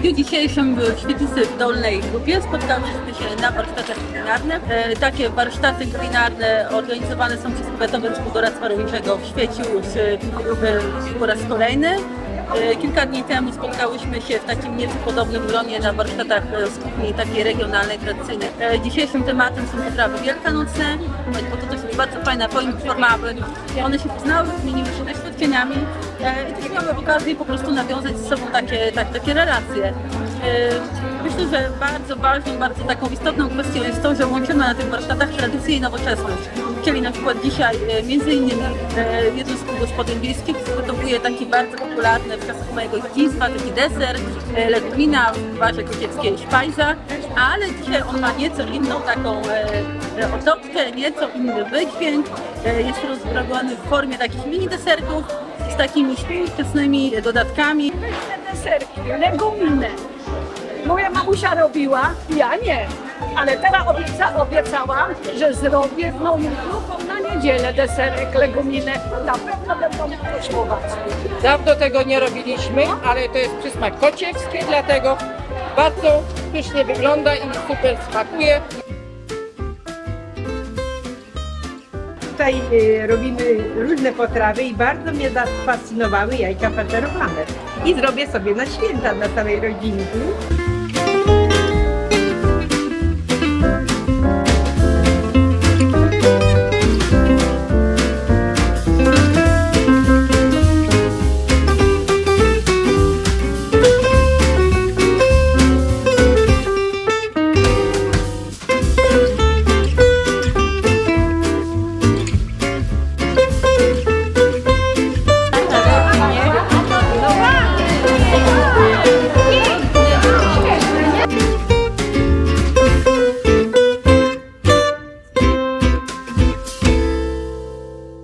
W dniu dzisiejszym w Świetlicy w Dolnej Grupie spotkałyśmy się na warsztatach kulinarnych. E, takie warsztaty kulinarne organizowane są przez Powiatowe Współdoradztwa Rolniczego w Świeciu już e, e, po raz kolejny. E, Kilka dni temu spotkałyśmy się w takim nieco podobnym gronie na warsztatach e, z kuchni takiej regionalnej, tradycyjnej. E, Dzisiejszym tematem są potrawy wielkanocne, bo to też jest bardzo fajna forma, one się poznały, wymieniły się doświadczeniami e, i też miały okazję po prostu nawiązać ze sobą takie, tak, takie relacje. Myślę, że bardzo ważną, bardzo taką istotną kwestią jest to, że łączymy na tych warsztatach tradycję i nowoczesność. Czyli na przykład dzisiaj e, między innymi e, jedno z kół gospodyń wiejskich przygotowuje taki bardzo popularny w czasach mojego dzieciństwa taki deser, e, legumina w warze kocieckiej szpajza, ale dzisiaj on ma nieco inną taką otoczkę, nieco inny wydźwięk. Jest rozprawiony w formie takich mini deserków z takimi współczesnymi dodatkami. Pyszne deserki, leguminy. Moja mamusia robiła, ja nie. Ale teraz obieca, obiecała, że zrobię z moim grupą na niedzielę deserek, leguminę. Na pewno będą kosztować. Dawno tego nie robiliśmy, ale to jest przysmak kociewski, dlatego bardzo pysznie wygląda i super smakuje. Tutaj y, robimy różne potrawy i bardzo mnie zafascynowały jajka faszerowane. I zrobię sobie na święta dla całej rodziny.